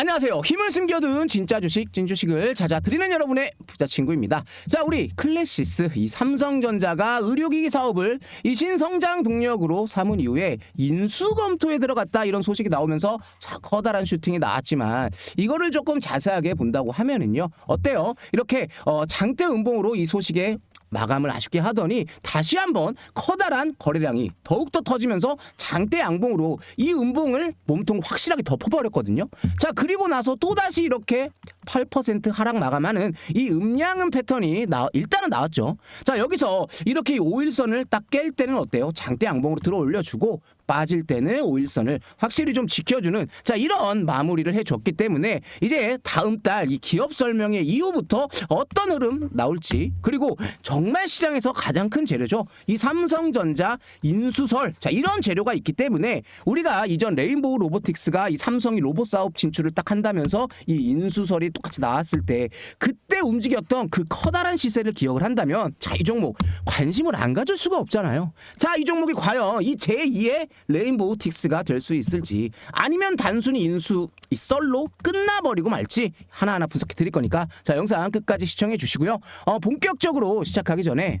안녕하세요. 힘을 숨겨둔 진짜 주식, 진주식을 찾아드리는 여러분의 부자 친구입니다. 자, 우리 클래시스 이 삼성전자가 의료기기 사업을 이 신성장 동력으로 삼은 이후에 인수 검토에 들어갔다 이런 소식이 나오면서 자 커다란 슈팅이 나왔지만 이거를 조금 자세하게 본다고 하면은요 어때요? 이렇게 어, 장대 음봉으로 이 소식에 마감을 아쉽게 하더니 다시 한번 커다란 거래량이 더욱더 터지면서 장대 양봉으로 이 음봉을 몸통 확실하게 덮어버렸거든요. 자 그리고 나서 또다시 이렇게 8% 하락 마감하는 이 음양은 패턴이 나, 일단은 나왔죠. 자 여기서 이렇게 5일선을 딱 깰 때는 어때요? 장대 양봉으로 들어 올려주고 빠질 때는 5일선을 확실히 좀 지켜주는 자 이런 마무리를 해줬기 때문에 이제 다음 달 이 기업 설명회 이후부터 어떤 흐름 나올지 그리고 정말 시장에서 가장 큰 재료죠 이 삼성전자 인수설 자 이런 재료가 있기 때문에 우리가 이전 레인보우 로보틱스가 이 삼성이 로봇 사업 진출을 딱 한다면서 이 인수설이 똑같이 나왔을 때 그때 움직였던 그 커다란 시세를 기억을 한다면 자 이 종목 관심을 안 가질 수가 없잖아요. 자 이 종목이 과연 이 제2의 레인보우 틱스가 될 수 있을지 아니면 단순히 인수 이 썰로 끝나버리고 말지 하나하나 분석해 드릴 거니까 자 영상 끝까지 시청해 주시고요. 어, 본격적으로 시작하기 전에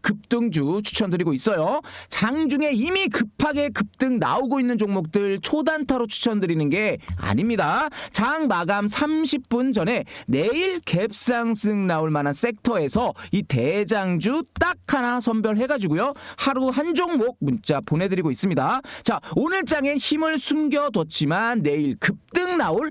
급등주 추천드리고 있어요. 장중에 이미 급하게 급등 나오고 있는 종목들 초단타로 추천드리는 게 아닙니다. 장 마감 30분 전에 내일 갭상승 나올 만한 섹터에서 이 대장주 딱 하나 선별해가지고요. 하루 한 종목 문자 보내드리고 있습니다. 자, 오늘 장에 힘을 숨겨뒀지만 내일 급등 나올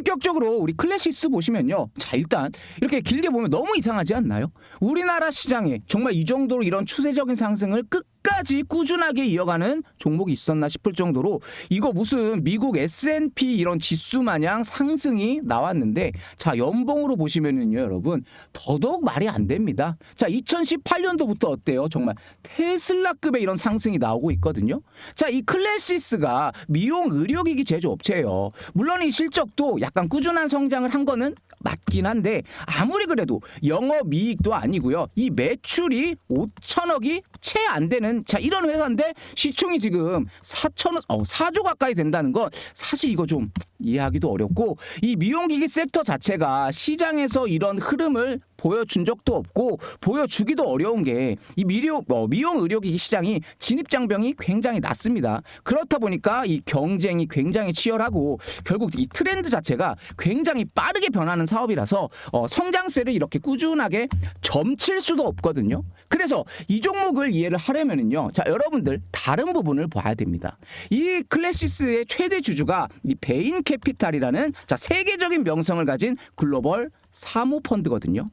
격적으로 우리 클래시스 보시면요 자 일단 이렇게 길게 보면 너무 이상하지 않나요? 우리나라 시장에 정말 이 정도로 이런 추세적인 상승을 끝 까지 꾸준하게 이어가는 종목이 있었나 싶을 정도로 이거 무슨 미국 S&P 이런 지수 마냥 상승이 나왔는데 자 연봉으로 보시면은요 여러분 더더욱 말이 안 됩니다. 자 2018년도부터 어때요? 정말 테슬라급의 이런 상승이 나오고 있거든요. 자 이 클래시스가 미용 의료기기 제조업체예요. 물론 이 실적도 약간 꾸준한 성장을 한 거는 맞긴 한데 아무리 그래도 영업 이익도 아니고요. 이 매출이 5천억이 채 안 되는 자 이런 회사인데 시총이 지금 4천억 어, 4조 가까이 된다는 건 사실 이거 좀 이해하기도 어렵고 이 미용기기 섹터 자체가 시장에서 이런 흐름을 보여준 적도 없고 보여주기도 어려운 게 이 미용 뭐 미용 의료기기 시장이 진입 장벽이 굉장히 낮습니다. 그렇다 보니까 이 경쟁이 굉장히 치열하고 결국 이 트렌드 자체가 굉장히 빠르게 변하는 사업이라서 어, 성장세를 이렇게 꾸준하게 점칠 수도 없거든요. 그래서 이 종목을 이해를 하려면은요. 자, 여러분들 다른 부분을 봐야 됩니다. 이 클래시스의 최대 주주가 이 베인 캐피탈이라는 자, 세계적인 명성을 가진 글로벌 사모 펀드거든요.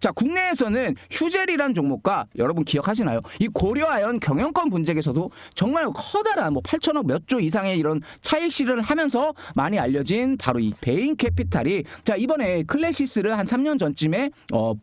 자, 국내에서는 휴젤이란 종목과 여러분 기억하시나요? 이 고려아연 경영권 분쟁에서도 정말 커다란 뭐 8천억 몇 조 이상의 이런 차익 실현을 하면서 많이 알려진 바로 이 베인 캐피탈이 자, 이번에 클래시스를 한 3년 전쯤에 어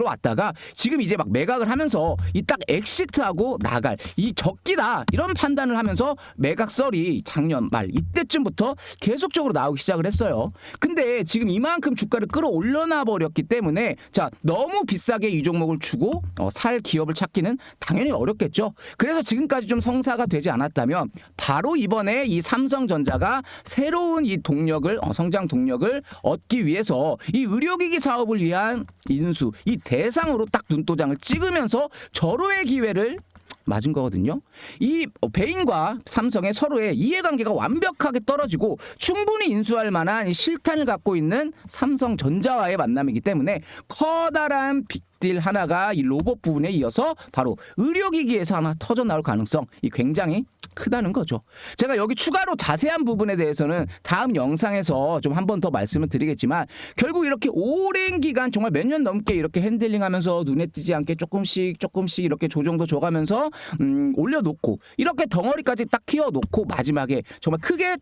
들어왔다가 지금 이제 막 매각을 하면서 이 딱 엑시트하고 나갈 이 적기다 이런 판단을 하면서 매각설이 작년 말 이때쯤부터 계속적으로 나오기 시작을 했어요. 근데 지금 이만큼 주가를 끌어올려놔 버렸기 때문에 자 너무 비싸게 이 종목을 주고 어, 살 기업을 찾기는 당연히 어렵겠죠. 그래서 지금까지 좀 성사가 되지 않았다면 바로 이번에 이 삼성전자가 새로운 이 동력을 어, 성장 동력을 얻기 위해서 이 의료기기 사업을 위한 인수 이 대상으로 딱 눈도장을 찍으면서 절호의 기회를 맞은 거거든요. 이 베인과 삼성의 서로의 이해관계가 완벽하게 떨어지고 충분히 인수할 만한 이 실탄을 갖고 있는 삼성전자와의 만남이기 때문에 커다란 빅딜 하나가 이 로봇 부분에 이어서 바로 의료기기에서 하나 터져 나올 가능성 이 굉장히 크다는 거죠. 제가 여기 추가로 자세한 부분에 대해서는 다음 영상에서 좀 한 번 더 말씀을 드리겠지만 결국 이렇게 오랜 기간 정말 몇 년 넘게 이렇게 핸들링하면서 눈에 띄지 않게 조금씩 조금씩 이렇게 조정도 줘가면서 음, 올려놓고 이렇게 덩어리까지 딱 키워놓고 마지막에 정말 크게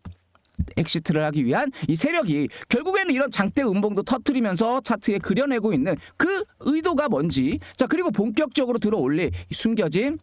엑시트를 하기 위한 이 세력이 결국에는 이런 장대 음봉도 터트리면서 차트에 그려내고 있는 그 의도가 뭔지 자 그리고 본격적으로 들어올릴 이 숨겨진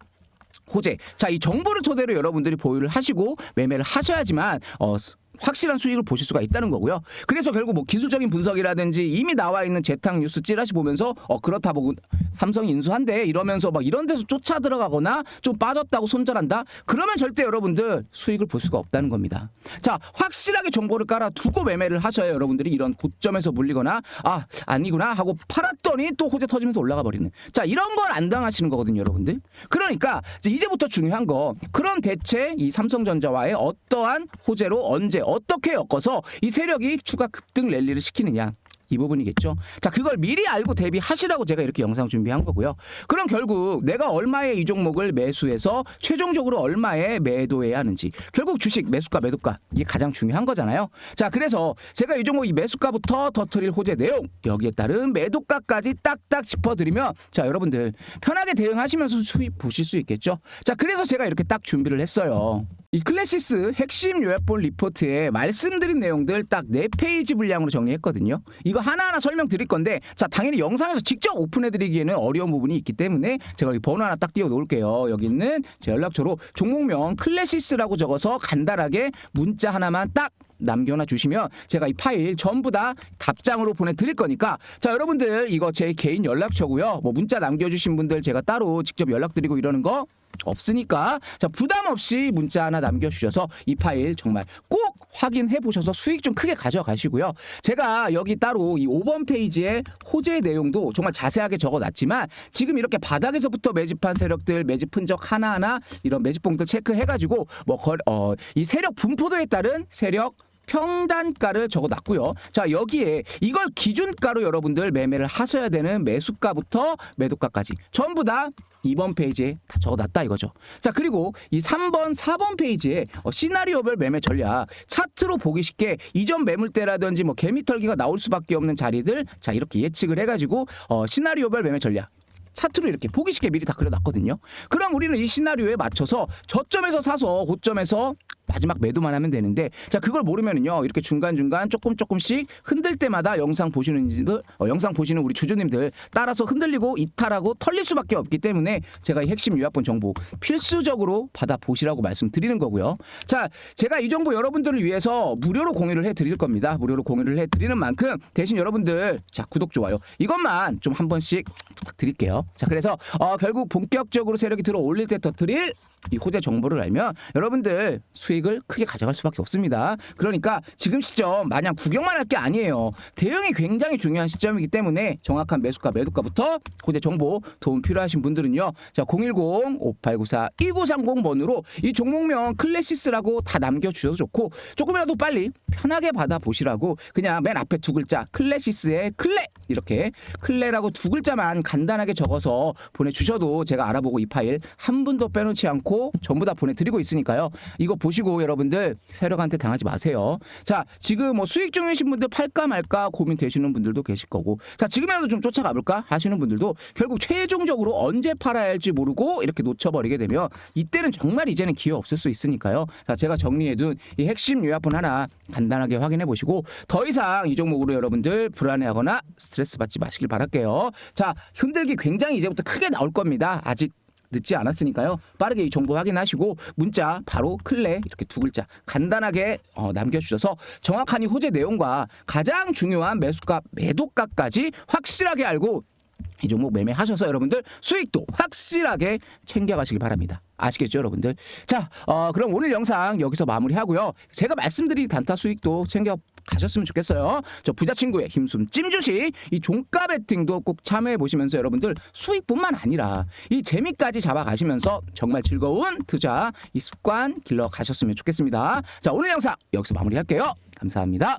호재. 자, 이 정보를 토대로 여러분들이 보유를 하시고 매매를 하셔야지만 어 스- 확실한 수익을 보실 수가 있다는 거고요. 그래서 결국 뭐 기술적인 분석이라든지 이미 나와 있는 재탕 뉴스 찌라시 보면서 어 그렇다 보고 삼성이 인수한대 이러면서 막 이런 데서 쫓아 들어가거나 좀 빠졌다고 손절한다. 그러면 절대 여러분들 수익을 볼 수가 없다는 겁니다. 자, 확실하게 정보를 깔아 두고 매매를 하셔야 여러분들이 이런 고점에서 물리거나 아, 아니구나 하고 팔았더니 또 호재 터지면서 올라가 버리는. 자, 이런 걸 안 당하시는 거거든요, 여러분들. 그러니까 이제 이제부터 중요한 거 그럼 대체 이 삼성전자와의 어떠한 호재로 언제 어떻게 엮어서 이 세력이 추가 급등 랠리를 시키느냐. 이 부분이겠죠. 자, 그걸 미리 알고 대비하시라고 제가 이렇게 영상 준비한 거고요. 그럼 결국 내가 얼마에 이 종목을 매수해서 최종적으로 얼마에 매도해야 하는지. 결국 주식 매수가 매도가 이게 가장 중요한 거잖아요. 자, 그래서 제가 이 종목 이 매수가부터 터트릴 호재 내용 여기에 따른 매도가까지 딱딱 짚어드리면 자, 여러분들 편하게 대응하시면서 수익 보실 수 있겠죠. 자, 그래서 제가 이렇게 딱 준비를 했어요. 이 클래시스 핵심 요약본 리포트에 말씀드린 내용들 딱네 페이지 분량으로 정리했거든요. 이거 하나하나 설명드릴 건데 자 당연히 영상에서 직접 오픈해드리기에는 어려운 부분이 있기 때문에 제가 여기 번호 하나 딱 띄워 놓을게요. 여기 있는 제 연락처로 종목명 클래시스라고 적어서 간단하게 문자 하나만 딱 남겨놔 주시면 제가 이 파일 전부 다 답장으로 보내드릴 거니까 자 여러분들 이거 제 개인 연락처고요. 뭐 문자 남겨주신 분들 제가 따로 직접 연락드리고 이러는 거 없으니까 자 부담 없이 문자 하나 남겨주셔서 이 파일 정말 꼭 확인해 보셔서 수익 좀 크게 가져가시고요. 제가 여기 따로 이 5번 페이지에 호재 내용도 정말 자세하게 적어놨지만 지금 이렇게 바닥에서부터 매집한 세력들 매집 흔적 하나하나 이런 매집봉들 체크해가지고 뭐이 세력 분포도에 따른 세력 평단가를 적어놨고요. 자 여기에 이걸 기준가로 여러분들 매매를 하셔야 되는 매수가부터 매도가까지 전부 다 2번 페이지에 다 적어놨다 이거죠. 자 그리고 이 3번, 4번 페이지에 어, 시나리오별 매매 전략 차트로 보기 쉽게 이전 매물대라든지 뭐 개미털기가 나올 수밖에 없는 자리들 자 이렇게 예측을 해가지고 어, 시나리오별 매매 전략 차트로 이렇게 보기 쉽게 미리 다 그려놨거든요. 그럼 우리는 이 시나리오에 맞춰서 저점에서 사서 고점에서 마지막 매도만 하면 되는데 자 그걸 모르면은요 이렇게 중간 중간 조금 조금씩 흔들 때마다 영상 보시는 분들 어, 영상 보시는 우리 주주님들 따라서 흔들리고 이탈하고 털릴 수밖에 없기 때문에 제가 이 핵심 요약본 정보 필수적으로 받아 보시라고 말씀드리는 거고요. 자 제가 이 정보 여러분들을 위해서 무료로 공유를 해드릴 겁니다. 무료로 공유를 해드리는 만큼 대신 여러분들 자 구독 좋아요 이것만 좀 한 번씩 부탁드릴게요. 자 그래서 어, 결국 본격적으로 세력이 들어 올릴 때 터뜨릴 이 호재 정보를 알면 여러분들 수 익을 크게 가져갈 수밖에 없습니다. 그러니까 지금 시점 마냥 구경만 할 게 아니에요. 대응이 굉장히 중요한 시점이기 때문에 정확한 매수가 매도가부터 호재 정보 도움 필요하신 분들은요. 자 010-5894-2930번으로 이 종목명 클래시스라고 다 남겨주셔도 좋고 조금이라도 빨리 편하게 받아 보시라고 그냥 맨 앞에 두 글자 클래시스의 클레 이렇게 클레라고 두 글자만 간단하게 적어서 보내주셔도 제가 알아보고 이 파일 한 분도 빼놓지 않고 전부 다 보내드리고 있으니까요. 이거 보시고 마시고 여러분들 세력한테 당하지 마세요. 자, 지금 뭐 수익 중이신 분들 팔까 말까 고민되시는 분들도 계실 거고. 자, 지금이라도 좀 쫓아가 볼까 하시는 분들도 결국 최종적으로 언제 팔아야 할지 모르고 이렇게 놓쳐버리게 되면 이때는 정말 이제는 기회 없을 수 있으니까요. 자, 제가 정리해둔 이 핵심 요약본 하나 간단하게 확인해 보시고 더 이상 이 종목으로 여러분들 불안해하거나 스트레스 받지 마시길 바랄게요. 자, 흔들기 굉장히 이제부터 크게 나올 겁니다. 아직 늦지 않았으니까요. 빠르게 이 정보 확인하시고 문자 바로 클레 이렇게 두 글자 간단하게 어, 남겨주셔서 정확한 이 호재 내용과 가장 중요한 매수값, 매도값까지 확실하게 알고 이 종목 매매하셔서 여러분들 수익도 확실하게 챙겨가시기 바랍니다. 아시겠죠, 여러분들? 자, 어, 그럼 오늘 영상 여기서 마무리하고요. 제가 말씀드린 단타 수익도 챙겨 가셨으면 좋겠어요. 저 부자 친구의 힘숨 찜주식 이 종가 베팅도 꼭 참여해 보시면서 여러분들 수익뿐만 아니라 이 재미까지 잡아 가시면서 정말 즐거운 투자 이 습관 길러 가셨으면 좋겠습니다. 자, 오늘 영상 여기서 마무리할게요. 감사합니다.